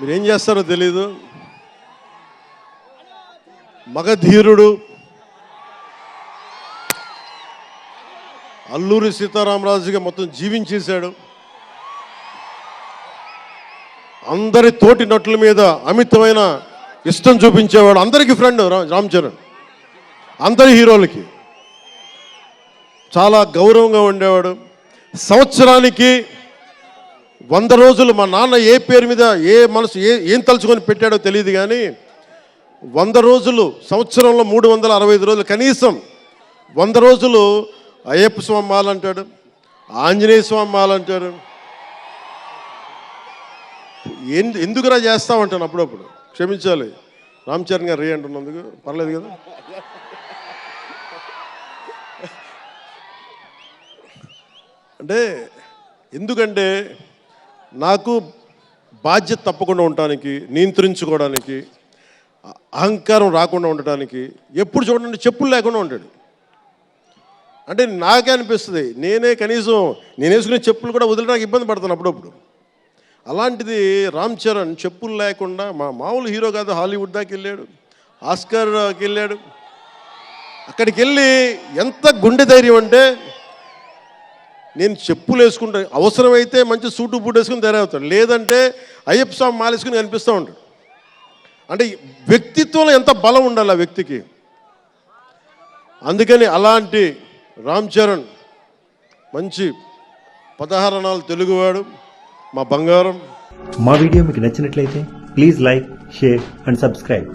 మీరు ఏం చేస్తారో తెలీదు. మగధీరుడు. అల్లూరి సీతారామరాజుగా మొత్తం జీవించేశాడు. అందరి తోటి నటుల మీద అమితమైన ఇష్టం చూపించేవాడు అందరికీ ఫ్రెండ్ రా- రామ్ చరణ్. అందరి హీరోలకి. చాలా గౌరవంగా ఉండేవాడు. సంవత్సరానికి వంద రోజులు మా నాన్న ఏ పేరు మీద ఏ మనసు ఏ ఏం తలుచుకొని పెట్టాడో తెలియదు కానీ వంద రోజులు సంవత్సరంలో మూడు వందల అరవై ఐదు రోజులు కనీసం వంద రోజులు అయ్యప్ప స్వామి మాలంటాడు ఆంజనేయ స్వామి మాలంటాడు ఎందు ఎందుకురా చేస్తామంటాను అప్పుడప్పుడు? క్షమించాలి. రామ్ చరణ్ గారు రే అంటున్నందుకు పర్లేదు కదా? అంటే ఎందుకంటే నాకు బాధ్యత తప్పకుండా ఉండటానికి నియంత్రించుకోవడానికి అహంకారం రాకుండా ఉండటానికి ఎప్పుడు చూడండి చెప్పులు లేకుండా ఉంటాడు అంటే నాకే అనిపిస్తుంది నేనే కనీసం నేను వేసుకునే చెప్పులు కూడా వదలడానికి ఇబ్బంది పడతాను అప్పుడప్పుడు. అలాంటిది రామ్ చరణ్ చెప్పులు లేకుండా మా మామూలు హీరో కాదు హాలీవుడ్ దాకా వెళ్ళాడు ఆస్కర్కి వెళ్ళాడు. అక్కడికి వెళ్ళి ఎంత గుండె ధైర్యం అంటే నేను చెప్పులు వేసుకుంటాను అవసరమైతే మంచి సూటు బూట్ వేసుకుని తయారవుతాడు. లేదంటే అయ్యప్ప స్వామి మాలేసుకుని కనిపిస్తూ ఉంటాడు. అంటే వ్యక్తిత్వంలో ఎంత బలం ఉండాలి ఆ వ్యక్తికి? అందుకని అలాంటి రామ్ చరణ్ మంచి పదహారణాలు తెలుగువాడు మా బంగారం. మా వీడియో మీకు నచ్చినట్లయితే please like share and subscribe.